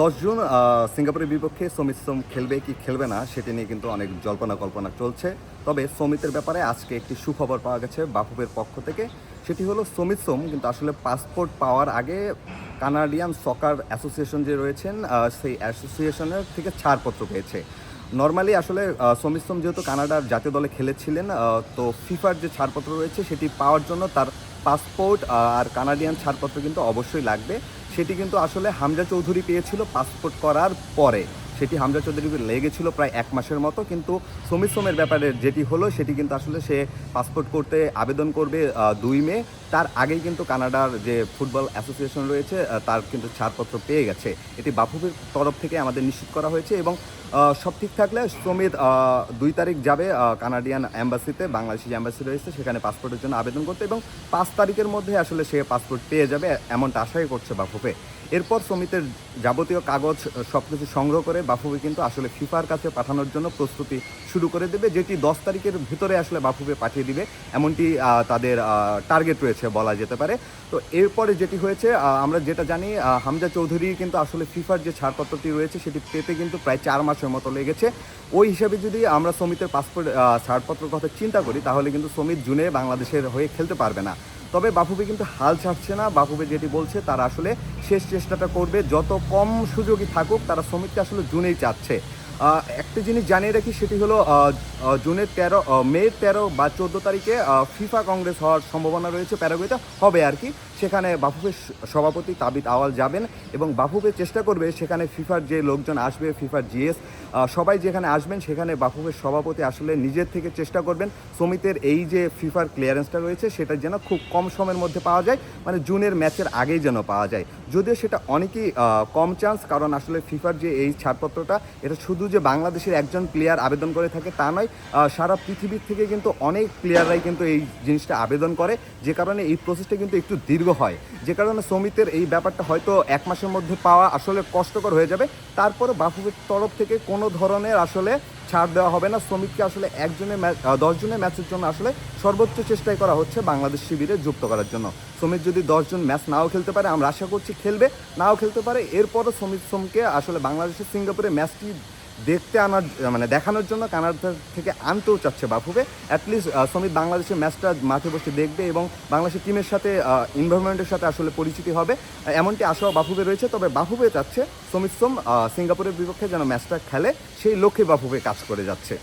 দশ জুন সিঙ্গাপুরের বিপক্ষে সমিত সোম খেলবে কি খেলবে না, সেটি নিয়ে কিন্তু অনেক জল্পনা কল্পনা চলছে। তবে সমিতের ব্যাপারে আজকে একটি সুখবর পাওয়া গেছে বাফুফের পক্ষ থেকে। সেটি হলো, সমিত সোম কিন্তু আসলে পাসপোর্ট পাওয়ার আগে কানাডিয়ান সকার অ্যাসোসিয়েশন যে রয়েছেন সেই অ্যাসোসিয়েশনের থেকে ছাড়পত্র পেয়েছে। নর্মালি আসলে সমিত সোম যেহেতু কানাডার জাতীয় দলে খেলেছিলেন তো ফিফার যে ছাড়পত্র রয়েছে সেটি পাওয়ার জন্য তার পাসপোর্ট আর কানাডিয়ান ছাড়পত্র কিন্তু অবশ্যই লাগবে। সেটি কিন্তু আসলে হামজা চৌধুরী পেয়েছিল পাসপোর্ট করার পরে। সেটি হামজা চৌধুরীকে লেগেছিল প্রায় এক মাসের মতো কিন্তু সমিত সোমের ব্যাপারে যেটি হলো সেটি কিন্তু আসলে সে পাসপোর্ট করতে আবেদন করবে দুই মে। তার আগেই কিন্তু কানাডার যে ফুটবল অ্যাসোসিয়েশন রয়েছে তার কিন্তু ছাড়পত্র পেয়ে গেছে। এটি বাফুফের তরফ থেকে আমাদের নিশ্চিত করা হয়েছে এবং সব ঠিক থাকলে আহ, দুই তারিখ যাবে কানাডিয়ান অ্যাম্বাসিতে বাংলাদেশি অ্যাম্বাসি রয়েছে সেখানে পাসপোর্টের জন্য আবেদন করতে এবং পাঁচ তারিখের মধ্যে আসলে সে পাসপোর্ট পেয়ে যাবে এমনটা আশাই করছে বাফুফে। এরপর সমিতের যাবতীয় কাগজ সব কিছু সংগ্রহ করে বাফুফে কিন্তু আসলে ফিফার কাছে পাঠানোর জন্য প্রস্তুতি শুরু করে দেবে, যেটি দশ তারিখের ভিতরে আসলে বাফুফে পাঠিয়ে দিবে। এমনটি তাদের টার্গেট রয়েছে বলা যেতে পারে। তো এরপরে যেটি হয়েছে আমরা যেটা জানি হামজা চৌধুরী কিন্তু আসলে ফিফার যে ছাড়পত্রটি রয়েছে, সেটি পেতে কিন্তু প্রায় চার মাসের মতো লেগেছে। ওই হিসাবে যদি আমরা সমিতের পাসপোর্ট ছাড়পত্রের কথা চিন্তা করি, তাহলে কিন্তু সমিত জুনে বাংলাদেশের হয়ে খেলতে পারবে না। তবে বাফুবে কিন্তু হাল ছাড়ছে না। বাফুবে যেটি বলছে, তারা আসলে শেষ চেষ্টাটা করবে। যত কম সুযোগই থাকুক, তারা শ্রমিককে আসলে জুনেই চাচ্ছে। একটা জিনিস জানিয়ে রাখি, সেটি হলো জুনের তেরো মে তেরো বা চোদ্দ তারিখে ফিফা কংগ্রেস হওয়ার সম্ভাবনা রয়েছে প্যারাগুয়েতে। হবে আর কি। সেখানে বাফুফের সভাপতি তাবিত আওয়াল যাবেন এবং বাফুফে চেষ্টা করবে, সেখানে ফিফার যে লোকজন আসবে, ফিফার জিএস সবাই যেখানে আসবেন, সেখানে বাফুফের সভাপতি আসলে নিজের থেকে চেষ্টা করবেন সমিতের এই যে ফিফার ক্লিয়ারেন্সটা রয়েছে, সেটা যেন খুব কম সময়ের মধ্যে পাওয়া যায় মানে জুনের ম্যাচের আগেই যেন পাওয়া যায়। যদিও সেটা অনেকই কম চান্স, কারণ আসলে ফিফার যে এই ছাড়পত্রটা, এটা শুধু যে বাংলাদেশের একজন প্লেয়ার আবেদন করে থাকে, তা নয় সারা পৃথিবীর থেকে কিন্তু অনেক প্লেয়াররাই কিন্তু এই জিনিসটা আবেদন করে। যে কারণে এই প্রসেসটা কিন্তু একটু দীর্ঘ হয়। যে কারণে সমিতের এই ব্যাপারটা হয়তো এক মাসের মধ্যে পাওয়া আসলে কষ্টকর হয়ে যাবে। তারপরে বাফুফের তরফ থেকে কোনো ধরনের আসলে ছাড় দেওয়া হবে না। শ্রমিককে আসলে একজনের ম্যাচ দশজনের ম্যাচের জন্য আসলে সর্বোচ্চ চেষ্টাই করা হচ্ছে বাংলাদেশ শিবিরে যুক্ত করার জন্য। শ্রমিক যদি দশজন ম্যাচ নাও খেলতে পারে, আমরা আশা করছি খেলবে। নাও খেলতে পারে, এরপরও শ্রমিক শ্রমকে আসলে বাংলাদেশের সিঙ্গাপুরে ম্যাচটি দেখতে আনার মানে দেখানোর জন্য কানাডা থেকে আনতেও চাচ্ছে বাফুকে অ্যাটলিস্ট সমিত বাংলাদেশের ম্যাচটা মাঠে বসে দেখবে এবং বাংলাদেশের টিমের সাথে ইনভারমেন্টের সাথে আসলে পরিচিতি হবে। এমনটি আশাও বাফুবে রয়েছে, তবে বাফুবে চাচ্ছে সমিত সোম সিঙ্গাপুরের বিপক্ষে যেন ম্যাচটা খেলে, সেই লক্ষ্যে বাফুবে কাজ করে যাচ্ছে।